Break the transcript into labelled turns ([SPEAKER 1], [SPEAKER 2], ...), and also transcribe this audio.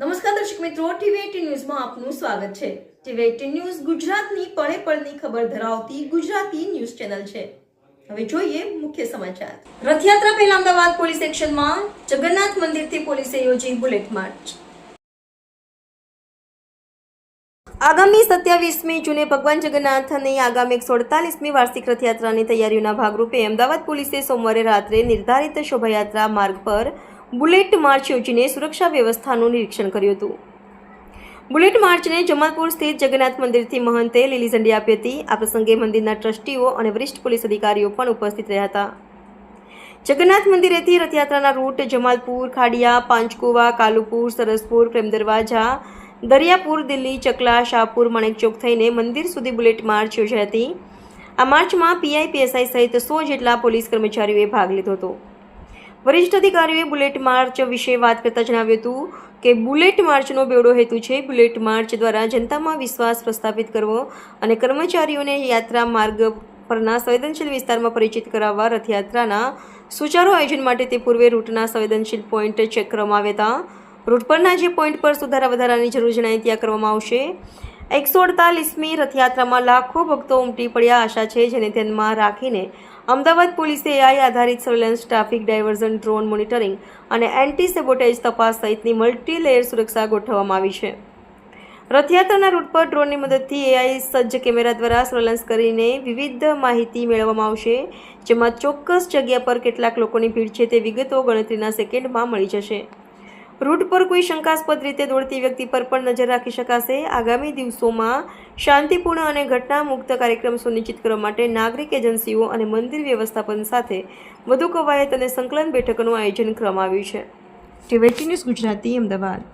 [SPEAKER 1] નમસ્કાર દર્શક મિત્રો ટીવી ન્યૂઝમાં આપનું સ્વાગત છે. ટીવી ન્યૂઝ ગુજરાતની પળે પળની ખબર ધરાવતી ગુજરાતી ન્યૂઝ ચેનલ છે. હવે જોઈએ મુખ્ય સમાચાર. રથયાત્રા પહેલા અમદાવાદ પોલીસ એક્શનમાં જગન્નાથ મંદિરથી પોલીસે યોજી બુલેટ માર્ચ. આગામી સત્યાવીસમી જૂને ભગવાન જગન્નાથની આગામી એકસો અડતાલીસમી વાર્ષિક રથયાત્રાની તૈયારીઓના ભાગરૂપે અમદાવાદ પોલીસે સોમવારે રાત્રે નિર્ધારિત શોભાયાત્રા માર્ગ પર બુલેટ માર્ચ યોજીને સુરક્ષા વ્યવસ્થાનું નિરીક્ષણ કર્યું હતું. બુલેટ માર્ચને જમાલપુર સ્થિત જગન્નાથ મંદિરથી મહંતે લીલી ઝંડી આપી હતી. આ પ્રસંગે મંદિરના ટ્રસ્ટીઓ અને વરિષ્ઠ પોલીસ અધિકારીઓ પણ ઉપસ્થિત રહ્યા હતા. જગન્નાથ મંદિરેથી રથયાત્રાના રૂટ જમાલપુર, ખાડિયા, પાંચકુવા, કાલુપુર, સરસપુર પ્રેમ દરવાજા દરિયાપુર, દિલ્હી, ચકલા, શાહપુર માણેકચોક થઈને મંદિર સુધી બુલેટ માર્ચ યોજાઈ હતી. આ માર્ચમાં પીઆઈ, પીએસઆઈ સહિત સો જેટલા પોલીસ કર્મચારીઓએ ભાગ લીધો હતો. વરિષ્ઠ અધિકારીઓએ બુલેટ માર્ચ વિશે વાત કરતાં જણાવ્યું હતું કે બુલેટ માર્ચનો બેવડો હેતુ છે. બુલેટ માર્ચ દ્વારા જનતામાં વિશ્વાસ પ્રસ્થાપિત કરવો અને કર્મચારીઓને યાત્રા માર્ગ પરના સંવેદનશીલ વિસ્તારમાં પરિચિત કરાવવા રથયાત્રાના સુચારુ આયોજન માટે તે પૂર્વે રૂટના સંવેદનશીલ પોઈન્ટ ચેક કરવામાં આવ્યા હતા. રૂટ પરના જે પોઈન્ટ પર સુધારા વધારાની જરૂર જણાય ત્યાં કરવામાં આવશે. એકસો અડતાલીસમી રથયાત્રામાં લાખો ભક્તો ઉમટી પડ્યા આશા છે, જેને ધ્યાનમાં રાખીને અમદાવાદ પોલીસે એઆઈ આધારિત surveillance, traffic diversion, drone monitoring અને એન્ટી સેબોટેજ તપાસ સહિતની મલ્ટી લેયર સુરક્ષા ગોઠવવામાં આવી છે. રથયાત્રાના રૂટ પર ડ્રોનની મદદથી એઆઈ સજ્જ કેમેરા દ્વારા સર્વેલન્સ કરીને વિવિધ માહિતી મેળવવામાં આવશે, જેમાં ચોક્કસ જગ્યા પર કેટલાક લોકોની ભીડ છે તે વિગતો ગણતરીના સેકન્ડમાં મળી જશે. રૂટ પર કોઈ શંકાસ્પદ રીતે દોડતી વ્યક્તિ પર પણ નજર રાખી શકાશે. આગામી દિવસોમાં શાંતિપૂર્ણ અને ઘટના મુક્ત કાર્યક્રમ સુનિશ્ચિત કરવા માટે નાગરિક એજન્સીઓ અને મંદિર વ્યવસ્થાપન સાથે વધુ કવાયત અને સંકલન બેઠકનું આયોજન કરવામાં આવ્યું છે. TV news Gujarati, Ahmedabad.